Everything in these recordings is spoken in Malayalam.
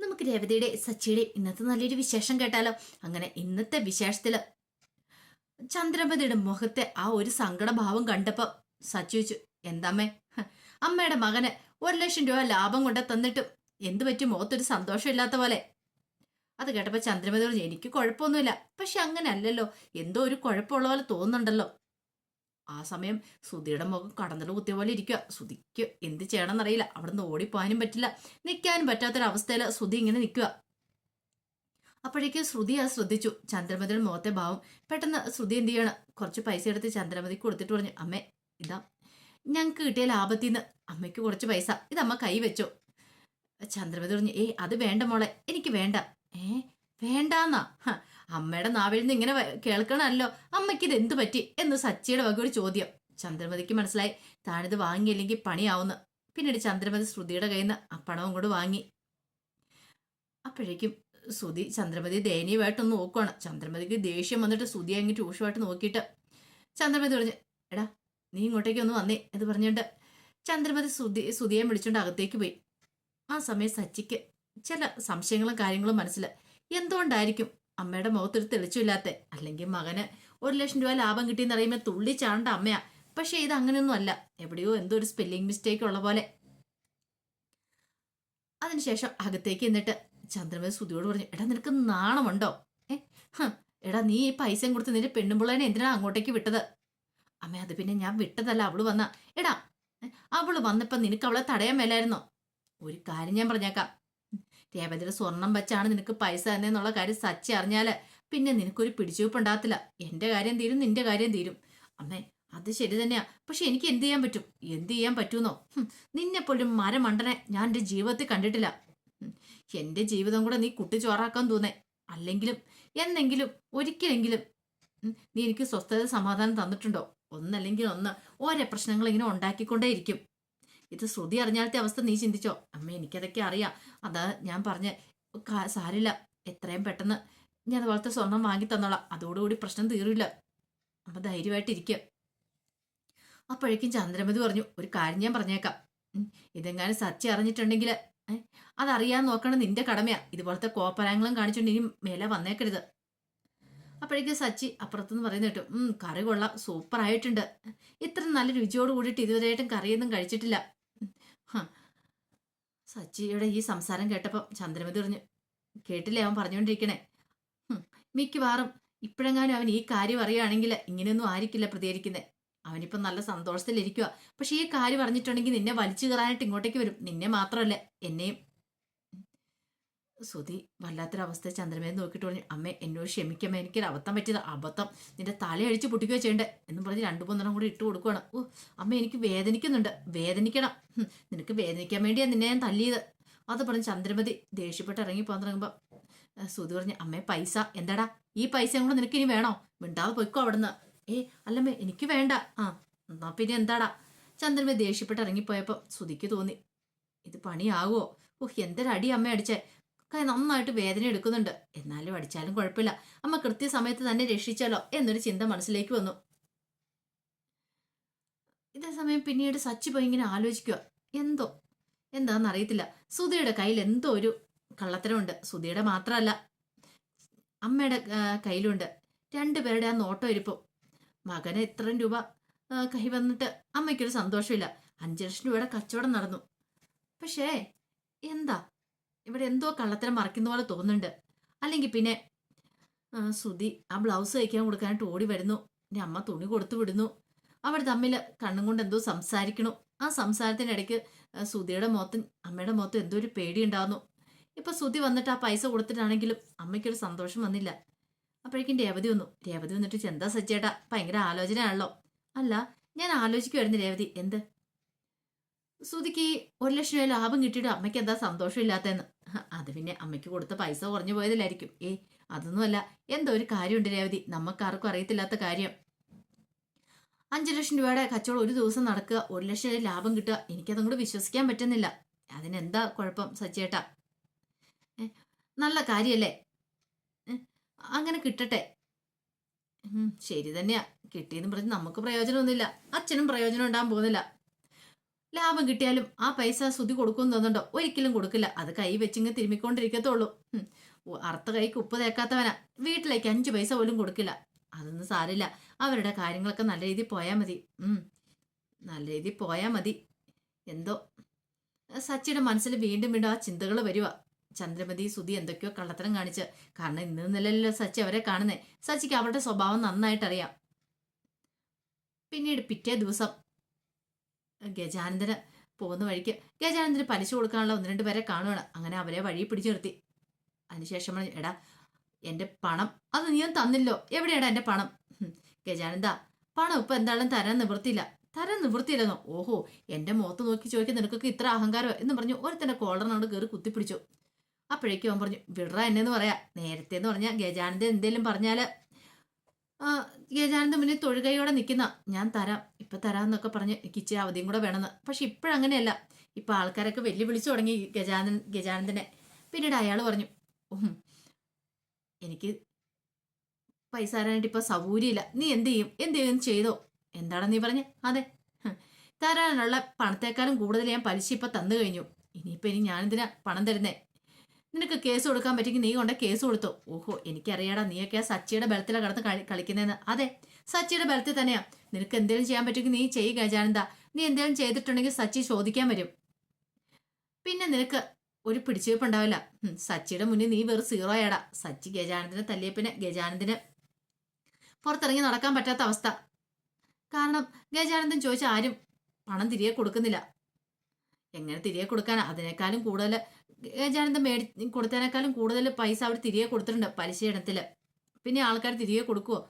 നമുക്ക് രേവതിയുടെ സച്ചിയുടെ ഇന്നത്തെ നല്ലൊരു വിശേഷം കേട്ടാലോ? അങ്ങനെ ഇന്നത്തെ വിശേഷത്തിൽ ചന്ദ്രപതിയുടെ മുഖത്തെ ആ ഒരു സങ്കടഭാവം കണ്ടപ്പോൾ സച്ചി വെച്ചു എന്താമ്മേ? അമ്മയുടെ മകന് ഒരു ലക്ഷം രൂപ ലാഭം കൊണ്ട് തന്നിട്ടും എന്തു പറ്റും? മുഖത്തൊരു സന്തോഷമില്ലാത്ത പോലെ. അത് കേട്ടപ്പോൾ ചന്ദ്രമതി പറഞ്ഞു എനിക്ക് കുഴപ്പമൊന്നുമില്ല. പക്ഷെ അങ്ങനെ അല്ലല്ലോ എന്തോ ഒരു കുഴപ്പമുള്ള പോലെ തോന്നുന്നുണ്ടല്ലോ. ആ സമയം സുധിയുടെ മുഖം കടന്നിട്ട് കുത്തിയ പോലെ ഇരിക്കുക സുധിക്ക് എന്ത് ചെയ്യണമെന്നറിയില്ല. അവിടുന്ന് ഓടിപ്പോകാനും പറ്റില്ല. നിൽക്കാനും പറ്റാത്തൊരവസ്ഥയിൽ ശ്രുതി ഇങ്ങനെ നിൽക്കുക അപ്പോഴേക്ക് ശ്രുതി ആ ശ്രദ്ധിച്ചു. ചന്ദ്രമതിയുടെ മുഖത്തെ ഭാവം പെട്ടെന്ന് ശ്രുതി എന്ത് ചെയ്യണം? കുറച്ച് പൈസ എടുത്ത് ചന്ദ്രമതിക്ക് കൊടുത്തിട്ട് പറഞ്ഞു അമ്മേ ഇതാ ഞങ്ങൾക്ക് കിട്ടിയ ലാഭത്തിൽ നിന്ന് അമ്മയ്ക്ക് കുറച്ച് പൈസ. ഇതമ്മ കൈ വെച്ചോ. ചന്ദ്രമതി പറഞ്ഞു ഏയ് അത് വേണ്ട മോളെ. എനിക്ക് വേണ്ട. ഏ വേണ്ടാന്നാ. അമ്മയുടെ നാവിൽ നിന്ന് ഇങ്ങനെ കേൾക്കണമല്ലോ. അമ്മയ്ക്ക് ഇത് എന്തു പറ്റി? എന്ന് സച്ചിയുടെ വക ഒരു ചോദ്യം. ചന്ദ്രമതിക്ക് മനസ്സിലായി. താനിത് വാങ്ങിയില്ലെങ്കിൽ പണിയാവുന്നു. പിന്നീട് ചന്ദ്രമതി ശ്രുതിയുടെ കയ്യിൽ നിന്ന് ആ പണവും കൂടെ വാങ്ങി. അപ്പോഴേക്കും ശ്രുതി ചന്ദ്രമതി ദയനീയമായിട്ടൊന്ന് നോക്കുവാണ്. ചന്ദ്രമതിക്ക് ദേഷ്യം വന്നിട്ട് ശ്രുതി അങ്ങ് രൂക്ഷമായിട്ട് നോക്കിയിട്ട് ചന്ദ്രമതി പറഞ്ഞു എടാ നീ ഇങ്ങോട്ടേക്ക് ഒന്ന് വന്നേ എന്ന് പറഞ്ഞുകൊണ്ട് ചന്ദ്രമതി ശ്രുതി ശ്രുതിയെ വിളിച്ചുകൊണ്ട് അകത്തേക്ക് പോയി. ആ സമയം സച്ചിക്ക് ചില സംശയങ്ങളും കാര്യങ്ങളും മനസ്സിൽ എന്തുകൊണ്ടായിരിക്കും? അമ്മയുടെ മുഖത്തൊരു തെളിച്ചില്ലാത്ത അല്ലെങ്കിൽ മകന് ഒരു ലക്ഷം രൂപ ലാഭം കിട്ടിയെന്ന് അറിയുമ്പോൾ തുള്ളി ചാണ്ട അമ്മയാ. പക്ഷെ ഇത് അങ്ങനെയൊന്നും അല്ല. എവിടെയോ എന്തോ ഒരു സ്പെല്ലിംഗ് മിസ്റ്റേക്ക് ഉള്ള പോലെ. അതിനുശേഷം അകത്തേക്ക് എന്നിട്ട് ചന്ദ്രമതി സുതിയോട് പറഞ്ഞു എടാ നിനക്ക് നാണമുണ്ടോ? ഏ? എടാ നീ ഈ പൈസയും കൊടുത്ത് നിന്റെ പെണ്ണുമ്പിള്ളേനെ എന്തിനാ അങ്ങോട്ടേക്ക് വിട്ടത്? അമ്മ അത് പിന്നെ ഞാൻ വിട്ടതല്ല. അവൾ വന്ന. എടാ അവൾ വന്നപ്പോ നിനക്ക് അവളെ തടയാൻ മേലായിരുന്നോ? ഒരു കാര്യം ഞാൻ പറഞ്ഞേക്കാം. രേവതിയുടെ സ്വർണം വെച്ചാണ് നിനക്ക് പൈസ തന്നെന്നുള്ള കാര്യം സച്ചി അറിഞ്ഞാൽ പിന്നെ നിനക്കൊരു പിടിച്ചുവെപ്പുണ്ടാകത്തില്ല. എന്റെ കാര്യം തീരും നിന്റെ കാര്യം തീരും. അമ്മേ അത് ശരി തന്നെയാ. പക്ഷെ എനിക്ക് എന്ത് ചെയ്യാൻ പറ്റും? എന്ത് ചെയ്യാൻ പറ്റുമെന്നോ നിന്നെപ്പോലും മരമണ്ടനെ ഞാൻ എന്റെ ജീവിതത്തിൽ കണ്ടിട്ടില്ല. എന്റെ ജീവിതം കൂടെ നീ കുട്ടിച്ചോറാക്കാൻ തോന്നേ. അല്ലെങ്കിലും എന്നെങ്കിലും ഒരിക്കലെങ്കിലും നീ എനിക്ക് സ്വസ്ഥത സമാധാനം തന്നിട്ടുണ്ടോ? ഒന്നല്ലെങ്കിൽ ഒന്ന് ഓരോ പ്രശ്നങ്ങൾ ഇങ്ങനെ ഉണ്ടാക്കിക്കൊണ്ടേയിരിക്കും. ഇത് ശ്രുതി അറിഞ്ഞാലത്തെ അവസ്ഥ നീ ചിന്തിച്ചോ? അമ്മ എനിക്കതൊക്കെ അറിയാം. അതാ ഞാൻ പറഞ്ഞ സാരില്ല എത്രയും പെട്ടെന്ന് ഞാൻ അതുപോലത്തെ സ്വർണം വാങ്ങി തന്നോളാം. അതോടുകൂടി പ്രശ്നം തീരില്ല. അപ്പൊ ധൈര്യമായിട്ടിരിക്കുക അപ്പോഴേക്കും ചന്ദ്രമതി പറഞ്ഞു ഒരു കാര്യം ഞാൻ പറഞ്ഞേക്കാം. ഇതെങ്ങാനും സത്യം അറിഞ്ഞിട്ടുണ്ടെങ്കിൽ അതറിയാൻ നോക്കണം നിന്റെ കടമയാ. ഇതുപോലത്തെ കോപ്പരാങ്ങളും കാണിച്ചുകൊണ്ട് ഇനി മേലെ വന്നേക്കരുത്. അപ്പോഴേക്കും സച്ചി അപ്പുറത്തുനിന്ന് പറയുന്ന കേട്ടു കറി കൊള്ളാം. സൂപ്പർ ആയിട്ടുണ്ട് ഇത്ര നല്ല രുചിയോട് കൂടിയിട്ട് ഇതുവരെയായിട്ടും കറിയൊന്നും കഴിച്ചിട്ടില്ല. സച്ചിയുടെ ഈ സംസാരം കേട്ടപ്പം ചന്ദ്രമതി പറഞ്ഞു കേട്ടില്ലേ അവൻ പറഞ്ഞുകൊണ്ടിരിക്കണേ? മിക്കവാറും ഇപ്പോഴെങ്ങാനും അവൻ ഈ കാര്യം അറിയുകയാണെങ്കിൽ ഇങ്ങനെയൊന്നും ആയിരിക്കില്ല പ്രതികരിക്കുന്നത് അവനിപ്പം നല്ല സന്തോഷത്തിലിരിക്കുക പക്ഷെ ഈ കാര്യം അറിഞ്ഞിട്ടുണ്ടെങ്കിൽ നിന്നെ വലിച്ചു കയറാനായിട്ട് ഇങ്ങോട്ടേക്ക് വരും. നിന്നെ മാത്രമല്ല എന്നെയും സുധി വല്ലാത്തൊരവസ്ഥ ചന്ദ്രമേ നോക്കിയിട്ട് പറഞ്ഞു അമ്മേ എന്നോട് ക്ഷമിക്കമ്മേ എനിക്കൊരു അബദ്ധം പറ്റിയത് അബദ്ധം. നിന്റെ തല അഴിച്ച് പൊട്ടിക്കുകയോ ചെയ്യണ്ടേ? എന്ന് പറഞ്ഞ് രണ്ടു മൂന്നെണ്ണം കൂടി ഇട്ട് കൊടുക്കുവാണ്. ഓ അമ്മ എനിക്ക് വേദനിക്കുന്നുണ്ട്. വേദനിക്കണം. നിനക്ക് വേദനിക്കാൻ വേണ്ടിയാ നിന്നെ ഞാൻ തല്ലിയത്. അത് പറഞ്ഞ് ചന്ദ്രമതി ദേഷ്യപ്പെട്ട് ഇറങ്ങി പോകാൻ തുടങ്ങുമ്പോൾ സുധി പറഞ്ഞു അമ്മേ പൈസ. എന്താടാ? ഈ പൈസയും കൂടെ നിനക്ക് ഇനി വേണോ? മിണ്ടാതെ പൊയ്ക്കോ അവിടുന്ന്. ഏ അല്ലമ്മേ എനിക്ക് വേണ്ട. ആ എന്നാ പിന്നെ എന്താടാ? ചന്ദ്രമതി ദേഷ്യപ്പെട്ട് ഇറങ്ങിപ്പോയപ്പോൾ സുധിക്ക് തോന്നി ഇത് പണിയാകുമോ ഓഹ് എന്തൊരടി അമ്മ അടിച്ചേ. കൈ നന്നായിട്ട് വേദന എടുക്കുന്നുണ്ട്. എന്നാലും അടിച്ചാലും കുഴപ്പമില്ല. അമ്മ കൃത്യസമയത്ത് തന്നെ രക്ഷിച്ചാലോ എന്നൊരു ചിന്ത മനസ്സിലേക്ക് വന്നു. ഇതേ സമയം പിന്നീട് സച്ചി പോയി ഇങ്ങനെ ആലോചിക്കുക എന്തോ? എന്താണെന്ന് അറിയത്തില്ല. സുധിയുടെ കയ്യിൽ എന്തോ ഒരു കള്ളത്തരമുണ്ട്. സുധിയുടെ മാത്രമല്ല അമ്മയുടെ കയ്യിലുണ്ട്. രണ്ടുപേരുടെ ആ നോട്ടം ഇരിപ്പും. മകന് ഇത്രയും രൂപ കൈ വന്നിട്ട് അമ്മയ്ക്കൊരു സന്തോഷമില്ല. അഞ്ചു ലക്ഷം രൂപയുടെ കച്ചവടം നടന്നു. പക്ഷേ എന്താ? ഇവിടെ എന്തോ കള്ളത്തരം മറക്കുന്ന പോലെ തോന്നുന്നുണ്ട്. അല്ലെങ്കിൽ പിന്നെ സുധി ആ ബ്ലൗസ് തയ്ക്കാൻ കൊടുക്കാനായിട്ട് ഓടി വരുന്നു. എന്റെ അമ്മ തുണി കൊടുത്തു വിടുന്നു. അവർ തമ്മിൽ കണ്ണും കൊണ്ട് എന്തോ സംസാരിക്കണു. ആ സംസാരത്തിന്റെ ഇടയ്ക്ക് സുധിയുടെ മുഖത്തും അമ്മയുടെ മുഖത്തും എന്തോ ഒരു പേടി ഉണ്ടാകുന്നു ഇപ്പം സുധി വന്നിട്ട് ആ പൈസ കൊടുത്തിട്ടാണെങ്കിലും അമ്മയ്ക്കൊരു സന്തോഷം വന്നില്ല. അപ്പോഴേക്കും രേവതി വന്നു. രേവതി വന്നിട്ട് ചെന്താ സജ്ജേട്ടാ? ഭയങ്കര ആലോചനയാണല്ലോ. അല്ല ഞാൻ ആലോചിക്കുമായിരുന്നു രേവതി. എന്ത്? ഈ ഒരു ലക്ഷം രൂപ ലാഭം കിട്ടിയിട്ട് അമ്മയ്ക്ക് എന്താ സന്തോഷമില്ലാത്തതെന്ന്? അത് പിന്നെ അമ്മയ്ക്ക് കൊടുത്ത പൈസ കുറഞ്ഞു പോയതിലായിരിക്കും. ഏ അതൊന്നുമല്ല. എന്തോ ഒരു കാര്യമുണ്ട് രേവതി. നമുക്കാർക്കും അറിയത്തില്ലാത്ത കാര്യം. അഞ്ചു ലക്ഷം രൂപയുടെ കച്ചവടം ഒരു ദിവസം നടക്കുക ഒരു ലക്ഷം രൂപ ലാഭം കിട്ടുക എനിക്കതും കൂടെ വിശ്വസിക്കാൻ പറ്റുന്നില്ല. അതിനെന്താ കുഴപ്പം സച്ചേട്ടാ? നല്ല കാര്യല്ലേ? ഏ, അങ്ങനെ കിട്ടട്ടെ. ശരി തന്നെയാ. കിട്ടിയെന്ന് പറഞ്ഞ് നമുക്ക് പ്രയോജനമൊന്നുമില്ല. അച്ഛനും പ്രയോജനം ഉണ്ടാകാൻ പോകുന്നില്ല. ലാഭം കിട്ടിയാലും ആ പൈസ ശ്രുതി കൊടുക്കുമെന്ന് തോന്നുന്നുണ്ടോ? ഒരിക്കലും കൊടുക്കില്ല. അത് കൈ വെച്ചിങ്ങ് തിരുമ്മിക്കൊണ്ടിരിക്കത്തുള്ളൂ. അർത്ഥ കൈക്ക് ഉപ്പ് തേക്കാത്തവനാ. വീട്ടിലേക്ക് അഞ്ചു പൈസ പോലും കൊടുക്കില്ല. അതൊന്നും സാരില്ല അവരുടെ കാര്യങ്ങളൊക്കെ നല്ല രീതിയിൽ പോയാൽ മതി. നല്ല രീതിയിൽ പോയാൽ മതി. എന്തോ. സച്ചിയുടെ മനസ്സിൽ വീണ്ടും വീണ്ടും ആ ചിന്തകൾ വരിക ചന്ദ്രമതി സുധി എന്തൊക്കെയോ കള്ളത്തരം കാണിച്ച്. കാരണം ഇന്ന് നിലയിലല്ലോ സച്ചി അവരെ കാണുന്നേ. സച്ചിക്ക് അവരുടെ സ്വഭാവം നന്നായിട്ടറിയാം. പിന്നീട് പിറ്റേ ദിവസം ഗജാനന്ദന് പോകുന്ന വഴിക്ക് ഗജാനന്ദന് പലിശ കൊടുക്കാനുള്ള ഒന്ന് രണ്ട് പേരെ കാണുകയാണ് അങ്ങനെ അവരെ വഴി പിടിച്ചു നിർത്തി. അതിനുശേഷം എടാ എന്റെ പണം അത് നീ തന്നില്ലോ എവിടെയാടാ എന്റെ പണം? ഗജാനന്ദ പണം ഇപ്പൊ എന്തായാലും തരാൻ നിവൃത്തിയില്ല. തരാൻ നിവൃത്തിയില്ലെന്നോ? ഓഹോ എന്റെ മുഖത്ത് നോക്കി ചോദിക്കുന്ന നിനക്കൊക്കെ ഇത്ര അഹങ്കാരമോ? എന്ന് പറഞ്ഞു ഒരുത്തന്റെ കോളറിനോട് കയറി കുത്തിപ്പിടിച്ചു. അപ്പോഴേക്കും അവൻ പറഞ്ഞു വിടറ എന്നെന്ന് പറയാ. നേരത്തെ എന്ന് പറഞ്ഞാൽ ഗജാനന്ദൻ എന്തേലും പറഞ്ഞാൽ ഗജാനന്ദ മുന്നിൽ തൊഴുകയോടെ നിൽക്കുന്ന ഞാൻ തരാം. ഇപ്പൊ തരാമെന്നൊക്കെ പറഞ്ഞ് കിച്ചി അവധിയും കൂടെ വേണമെന്ന് പക്ഷെ ഇപ്പോഴങ്ങനെയല്ല. ഇപ്പം ആൾക്കാരൊക്കെ വെല്ലുവിളിച്ചു തുടങ്ങി ഗജാനന്ദൻ ഗജാനന്ദനെ. പിന്നീട് അയാൾ പറഞ്ഞു എനിക്ക് പൈസ തരാനായിട്ട് ഇപ്പം സൗകര്യമില്ല. നീ എന്ത് ചെയ്യും? എന്ത് ചെയ്യും? ചെയ്തോ. എന്താണെന്ന് നീ പറഞ്ഞ്? അതെ. തരാനുള്ള പണത്തെക്കാളും കൂടുതൽ ഞാൻ പലിശ ഇപ്പം തന്നു കഴിഞ്ഞു. ഇനിയിപ്പോൾ ഇനി ഞാനെന്തിനാ പണം തരുന്നേ? നിനക്ക് കേസ് കൊടുക്കാൻ പറ്റുമെങ്കിൽ നീ കൊണ്ട് കേസ് കൊടുത്തു. ഓഹോ എനിക്കറിയാടാ നീയൊക്കെ ആ സച്ചിയുടെ ബലത്തിലാണ് കിടന്ന് കളി കളിക്കുന്നതെന്ന് അതെ സച്ചിയുടെ ബലത്തിൽ തന്നെയാ. നിനക്ക് എന്തെങ്കിലും ചെയ്യാൻ പറ്റുമെങ്കിൽ നീ ചെയ്യുക ഗജാനന്ദ. നീ എന്തെങ്കിലും ചെയ്തിട്ടുണ്ടെങ്കിൽ സച്ചി ചോദിക്കാൻ വരും. പിന്നെ നിനക്ക് ഒരു പിടിച്ചുവെപ്പ് ഉണ്ടാവില്ല സച്ചിയുടെ മുന്നിൽ നീ വെറും ആടാ സച്ചി ഗജാനന്ദനെ തല്ലിയ പിന്നെ ഗജാനന്ദന് പുറത്തിറങ്ങി നടക്കാൻ പറ്റാത്ത അവസ്ഥ. കാരണം ഗജാനന്ദൻ ചോദിച്ച ആരും പണം തിരികെ കൊടുക്കുന്നില്ല. എങ്ങനെ തിരികെ കൊടുക്കാനാ? അതിനേക്കാളും കൂടുതൽ ഗജാനന്ദൻ മേടി കൊടുത്തതിനേക്കാളും കൂടുതൽ പൈസ അവർ തിരികെ കൊടുത്തിട്ടുണ്ട് പലിശ ഇടത്തിൽ പിന്നെ ആൾക്കാർ തിരികെ കൊടുക്കുമോ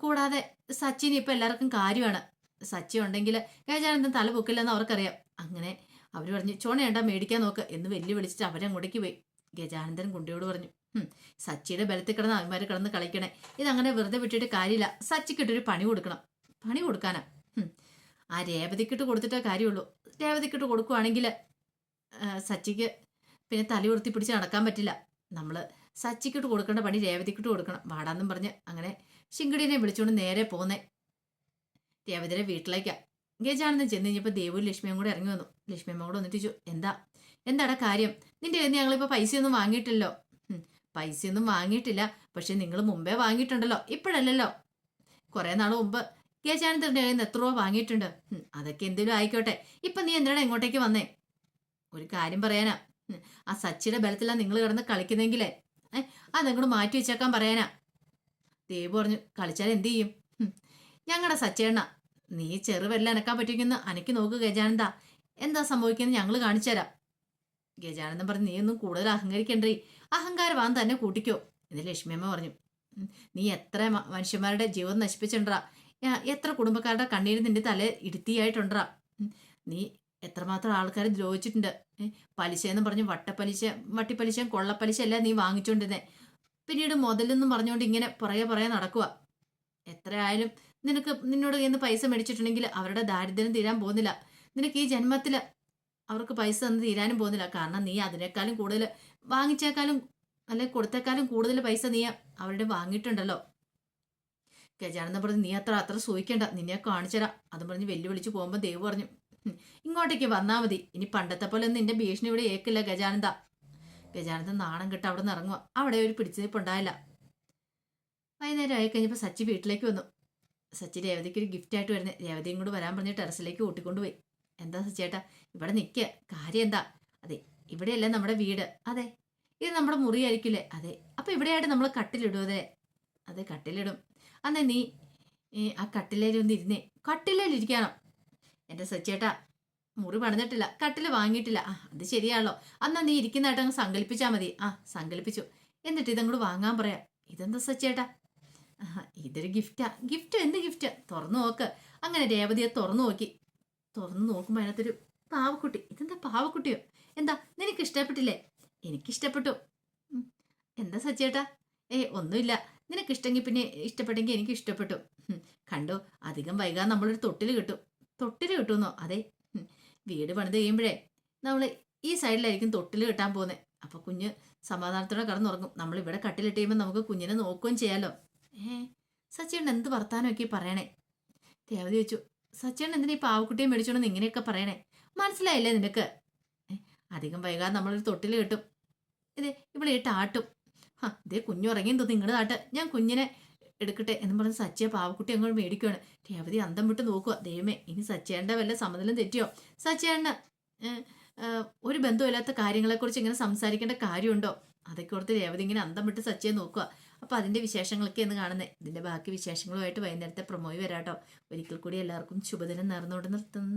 കൂടാതെ സച്ചിൻ ഇപ്പം എല്ലാവർക്കും കാര്യമാണ്. സച്ചി ഉണ്ടെങ്കിൽ ഗജാനന്ദൻ തല പൊക്കില്ലെന്ന് അവർക്കറിയാം. അങ്ങനെ അവർ പറഞ്ഞു ചോണയേണ്ട മേടിക്കാൻ നോക്ക് എന്ന് വെല്ലു വിളിച്ചിട്ട് അവരങ്ങോട്ടേക്ക് പോയി. ഗജാനന്ദൻ കുണ്ടിയോട് പറഞ്ഞു "ഹും, സച്ചിയുടെ ബലത്തിൽ കിടന്ന് അവന്മാർ കിടന്ന് കളിക്കണേ. ഇതങ്ങനെ വെറുതെ വിട്ടിട്ട് കാര്യമില്ല. സച്ചിക്കിട്ടൊരു പണി കൊടുക്കണം. പണി കൊടുക്കാനാ. ആ രേവതിക്കിട്ട് കൊടുത്തിട്ടേ കാര്യമുള്ളൂ. രേവതിക്കിട്ട് കൊടുക്കുവാണെങ്കിൽ സച്ചിക്ക് പിന്നെ തല ഉയർത്തി പിടിച്ച് നടക്കാൻ പറ്റില്ല. നമ്മൾ സച്ചിക്കിട്ട് കൊടുക്കേണ്ട പണി രേവതിക്കിട്ട് കൊടുക്കണം. വാടാന്നും പറഞ്ഞ് അങ്ങനെ ശിങ്കിടീനെ വിളിച്ചുകൊണ്ട് നേരെ പോന്നേ. രേവതിയുടെ വീട്ടിലേക്കാ. ഗജാണെന്ന് ചെന്ന് കഴിഞ്ഞപ്പോൾ ദേവും ലക്ഷ്മിയും കൂടെ ഇറങ്ങി വന്നു. ലക്ഷ്മിയമ്മ കൂടെ വന്നിട്ട് എന്താ? എന്താടാ കാര്യം? നിന്റെ കയ്യിൽ ഞങ്ങളിപ്പോൾ പൈസയൊന്നും വാങ്ങിയിട്ടില്ലല്ലോ. "ഉം, പൈസയൊന്നും വാങ്ങിയിട്ടില്ല. പക്ഷെ നിങ്ങൾ മുമ്പേ വാങ്ങിയിട്ടുണ്ടല്ലോ. ഇപ്പോഴല്ലല്ലോ. കുറേ നാൾ മുമ്പ് ഗജാനന്ദന്റെ കയ്യിൽ നിന്ന് എത്ര രൂപ വാങ്ങിയിട്ടുണ്ട്? അതൊക്കെ എന്തെങ്കിലും ആയിക്കോട്ടെ. ഇപ്പം നീ എന്തിനാണ് എങ്ങോട്ടേക്ക് വന്നേ? ഒരു കാര്യം പറയാനാ. ആ സച്ചിയുടെ ബലത്തിലാണ് നിങ്ങൾ കിടന്ന് കളിക്കുന്നെങ്കിലേ ഏ നിങ്ങളോട് മാറ്റി വെച്ചേക്കാൻ പറയാനാ. ദേവ് പറഞ്ഞു കളിച്ചാൽ എന്ത് ചെയ്യും? ഞങ്ങളുടെ സച്ചേണ്ണ നീ ചെറുവെല്ലാം അനക്കാൻ പറ്റുമെന്ന് അനക്കി നോക്ക് ഗജാനന്ദ. എന്താ സംഭവിക്കുന്നത് ഞങ്ങൾ കാണിച്ചു തരാം ഗജാനന്ദൻ പറഞ്ഞു നീ ഒന്നും കൂടുതൽ അഹങ്കരിക്കണ്ടേ. അഹങ്കാരവാൻ തന്നെ കൂട്ടിക്കോ. എന്ന് ലക്ഷ്മിയമ്മ പറഞ്ഞു നീ എത്ര മനുഷ്യന്മാരുടെ ജീവൻ നശിപ്പിച്ചിട്ടുണ്ടാ. എത്ര കുടുംബക്കാരുടെ കണ്ണീര് നിന്റെ തല ഇടുത്തിയായിട്ടുണ്ടാ. നീ എത്രമാത്രം ആൾക്കാരെ ദ്രോഹിച്ചിട്ടുണ്ട് പലിശ എന്ന് പറഞ്ഞ് വട്ടപ്പലിശ വട്ടിപ്പലിശയും കൊള്ളപ്പലിശ എല്ലാം നീ വാങ്ങിച്ചോണ്ടിരുന്നേ? പിന്നീട് മുതലെന്നും പറഞ്ഞുകൊണ്ട് ഇങ്ങനെ പുറകെ പുറകെ നടക്കുക എത്ര ആയാലും നിനക്ക് നിന്നോട് ഇന്ന് പൈസ മേടിച്ചിട്ടുണ്ടെങ്കിൽ അവരുടെ ദാരിദ്ര്യം തീരാൻ പോകുന്നില്ല. നിനക്ക് ഈ ജന്മത്തിൽ അവർക്ക് പൈസ തന്ന് തീരാനും പോകുന്നില്ല. കാരണം നീ അതിനേക്കാളും കൂടുതൽ വാങ്ങിച്ചേക്കാളും അല്ലെ കൊടുത്തേക്കാളും കൂടുതൽ പൈസ നീ അവരുടെ വാങ്ങിയിട്ടുണ്ടല്ലോ. ഗജാനന്ദൻ പറഞ്ഞു നീ അത്ര അത്ര സൂഹിക്കണ്ട നിന്നെ കാണിച്ചരാ അതും പറഞ്ഞ് വെല്ലുവിളിച്ച് പോകുമ്പോൾ ദേവ് പറഞ്ഞു "ഹും, ഇങ്ങോട്ടേക്ക് വന്നാ മതി. ഇനി പണ്ടത്തെ പോലെ ഒന്നും നിന്റെ ഭീഷണി ഇവിടെ ഏക്കില്ല ഗജാനന്ദ. ഗജാനന്ദ നാണം കിട്ട അവിടെ നിന്ന് ഇറങ്ങുക അവിടെ ഒരു പിടിച്ചിരിപ്പുണ്ടായില്ല വൈകുന്നേരം ആയി കഴിഞ്ഞപ്പോൾ സച്ചി വീട്ടിലേക്ക് വന്നു. സച്ചി രേവതിക്ക് ഒരു ഗിഫ്റ്റ് ആയിട്ട് വരുന്നത് രേവതിയും കൂടെ വരാൻ പറഞ്ഞ് ടെറസിലേക്ക് കൂട്ടിക്കൊണ്ടുപോയി എന്താ സച്ചിയേട്ടാ ഇവിടെ നിൽക്കുക കാര്യം എന്താ? അതെ ഇവിടെയല്ല നമ്മുടെ വീട്. അതെ ഇത് നമ്മുടെ മുറിയായിരിക്കില്ലേ? അതെ അപ്പം ഇവിടെയായിട്ട് നമ്മൾ കട്ടിലിടും അതെ. അതെ കട്ടിലിടും. അന്നേ നീ ആ കട്ടിലേലൊന്നിരുന്നേ കട്ടിലേലിരിക്കണം എന്റെ സച്ചേട്ടാ മുറി പണിതിട്ടില്ല കട്ടിൽ വാങ്ങിയിട്ടില്ല. ആ അത് ശരിയാണല്ലോ. അന്നാ നീ ഇരിക്കുന്നതായിട്ട് അങ്ങ് സങ്കല്പിച്ചാൽ മതി. ആ സങ്കല്പിച്ചു. എന്നിട്ട് ഇതങ്ങോട്ട് വാങ്ങാൻ പറയാം. ഇതെന്താ സച്ചേട്ടാ ആ ഇതൊരു ഗിഫ്റ്റാ. ഗിഫ്റ്റ് എന്ത് ഗിഫ്റ്റ്? തുറന്നു നോക്ക്. അങ്ങനെ രേവതിയെ തുറന്നു നോക്കി. തുറന്നു നോക്കുമ്പോൾ അതിനകത്തൊരു പാവക്കുട്ടി. ഇതെന്താ പാവക്കുട്ടിയോ? എന്താ നിനക്ക് ഇഷ്ടപ്പെട്ടില്ലേ? എനിക്കിഷ്ടപ്പെട്ടു. എന്താ സച്ചേട്ടാ ഏ ഒന്നുമില്ല. നിനക്കിഷ്ടമെങ്കിൽ പിന്നെ ഇഷ്ടപ്പെട്ടെങ്കിൽ എനിക്ക് ഇഷ്ടപ്പെട്ടു കണ്ടോ? അധികം വൈകാതെ നമ്മളൊരു തൊട്ടിൽ കിട്ടും. തൊട്ടിൽ കിട്ടുമെന്നോ അതെ. വീട് പണിത് കഴിയുമ്പോഴേ നമ്മൾ ഈ സൈഡിലായിരിക്കും തൊട്ടിൽ കിട്ടാൻ പോകുന്നത് അപ്പോൾ കുഞ്ഞ് സമാധാനത്തോടെ കിടന്നുറങ്ങും. നമ്മൾ ഇവിടെ കട്ടിലിട്ട് കഴിയുമ്പോൾ നമുക്ക് കുഞ്ഞിനെ നോക്കുകയും ചെയ്യാലോ. ഏ സച്ചേട്ടൻ എന്ത് വർത്താനമൊക്കെ പറയണേ? രേവതി വെച്ചു സച്ചിൻ എന്തിനാ ഈ പാവക്കുട്ടിയെ മേടിച്ചോണ്ടെന്ന് ഇങ്ങനെയൊക്കെ പറയണേ? മനസ്സിലായില്ലേ നിനക്ക്? അധികം വൈകാതെ നമ്മളൊരു തൊട്ടിൽ കിട്ടും. ഇതേ ഇവിടെ ഇട്ട് ആട്ടും ഹാ ഇതേ കുഞ്ഞുറങ്ങിയും തോന്നി നിങ്ങളുടെ നാട്ട് ഞാൻ കുഞ്ഞിനെ എടുക്കട്ടെ എന്ന് പറഞ്ഞ് സച്ചിയ പാവക്കുട്ടി അങ്ങോട്ട് മേടിക്കുവാണ്. രേവതി അന്തം വിട്ട് നോക്കുക ദൈവമേ ഇനി സച്ചേണ്ട വല്ല സമ്മതലും തെറ്റിയോ? സച്ചേണ്ണ ഒരു ബന്ധമില്ലാത്ത കാര്യങ്ങളെക്കുറിച്ച് ഇങ്ങനെ സംസാരിക്കേണ്ട കാര്യമുണ്ടോ? അതൊക്കെ ഓർത്ത് രേവതി ഇങ്ങനെ അന്തം വിട്ട് സച്ചയെ നോക്കുക അപ്പോൾ അതിന്റെ വിശേഷങ്ങളൊക്കെ എന്ന് കാണുന്നത് ഇതിന്റെ ബാക്കി വിശേഷങ്ങളുമായിട്ട് വൈകുന്നേരത്തെ പ്രൊമോയി വരാട്ടോ. ഒരിക്കൽ കൂടി എല്ലാവർക്കും ശുഭദിനം നേർന്നുകൊണ്ട് നിർത്തുന്നു.